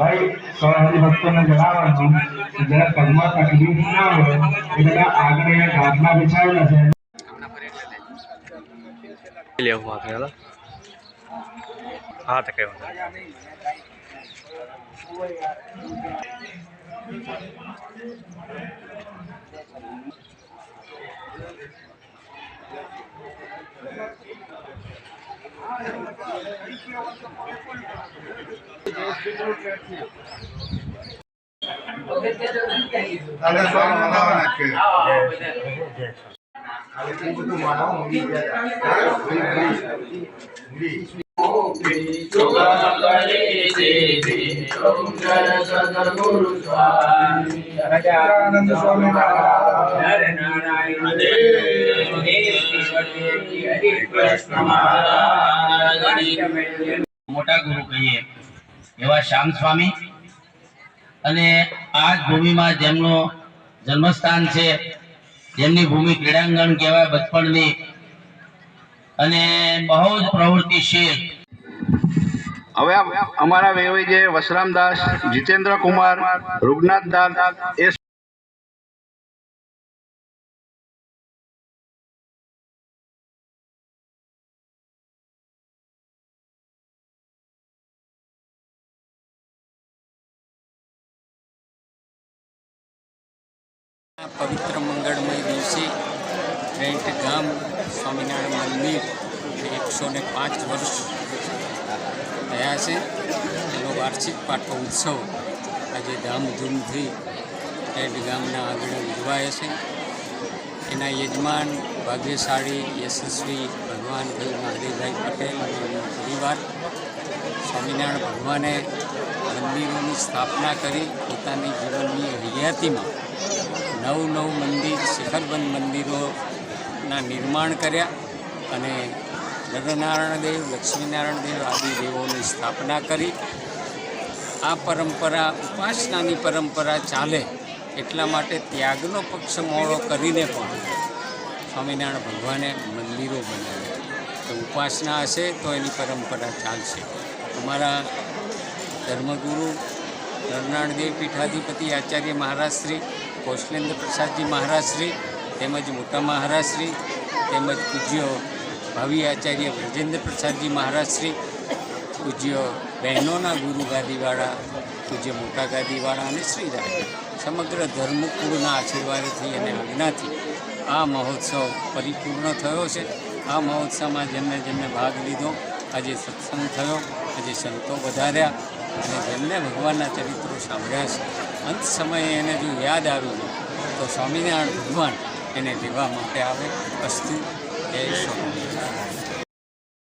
ભાઈ સવારી ભક્તોને જણાવવાનું કે જરા પગમાં તકલીફ ના હોય, એ બધા આગળ અહીંયા ગાદલા બિછાવેલા છે. લેવું આપણે આનંદ સ્વામી મોટા ગુરુ કહીએ. એવા શ્યામ સ્વામી. અને આ જ ભૂમિમાં જેમનું જન્મસ્થાન છે, જેમની ભૂમિ ક્રીડાંગણ કહેવાય બચપણની. અને બહુ જ પ્રવૃત્તિશીલ. હવે અમારા વેવાઈ જે વસરામદાસ, જીતેન્દ્ર કુમાર, રૂગનાથ દાસ, એ પવિત્ર મંગળમય દિવસે રેન્ટ ગામ સ્વામિનારાયણ મંદિર એકસો ને પાંચ વર્ષ થયા છે. એનો વાર્ષિક પાટો ઉત્સવ આજે ધામધૂમથી રેન્ટ ગામના આગળ ઉજવાય છે. એના યજમાન ભાગ્યશાળી યશસ્વી ભગવાનભાઈ મહાદેવભાઈ પટેલ અને એમનો પરિવાર સ્વામિનારાયણ ભગવાને મંદિરોની સ્થાપના કરી પોતાની જીવનની હયાતીમાં નવ નવ મંદિર, શિખરબંધ મંદિરોના નિર્માણ કર્યા અને નરનારાયણ દેવ, લક્ષ્મીનારાયણ દેવ આદિ દેવોની સ્થાપના કરી. આ પરંપરા ઉપાસનાની પરંપરા ચાલે એટલા માટે ત્યાગનો પક્ષ મોડો કરીને પણ સ્વામિનારાયણ ભગવાને મંદિરો બનાવ્યા. તો ઉપાસના હશે તો એની પરંપરા ચાલશે. અમારા ધર્મગુરુ નરનાળ પીઠાધિપતિ આચાર્ય મહારાજશ્રી કૌશલેન્દ્ર પ્રસાદજી મહારાજશ્રી તેમજ મોટા મહારાજશ્રી તેમજ પૂજ્ય ભાવિ આચાર્ય વ્રજેન્દ્ર પ્રસાદજી મહારાજશ્રી પૂજ્ય બહેનોના ગુરુ ગાદીવાળા, પૂજ્ય મોટા ગાદીવાળા અને શ્રીરાય સમગ્ર ધર્મકુળના આશીર્વાદથી અને આજ્ઞાથી આ મહોત્સવ પરિપૂર્ણ થયો છે. આ મહોત્સવમાં જેમને જેમને ભાગ લીધો, આજે સત્સંગ થયો, આજે સંતો વધાર્યા. અને જેમને ભગવાનના ચરિત્રો સાંભળ્યા છે. અંત સમયે એને જો યાદ આવ્યું તો સ્વામિનારાયણ ભગવાન એને લેવા માટે આવે, અસ્તુ, જય સ્વામિનારાયણ.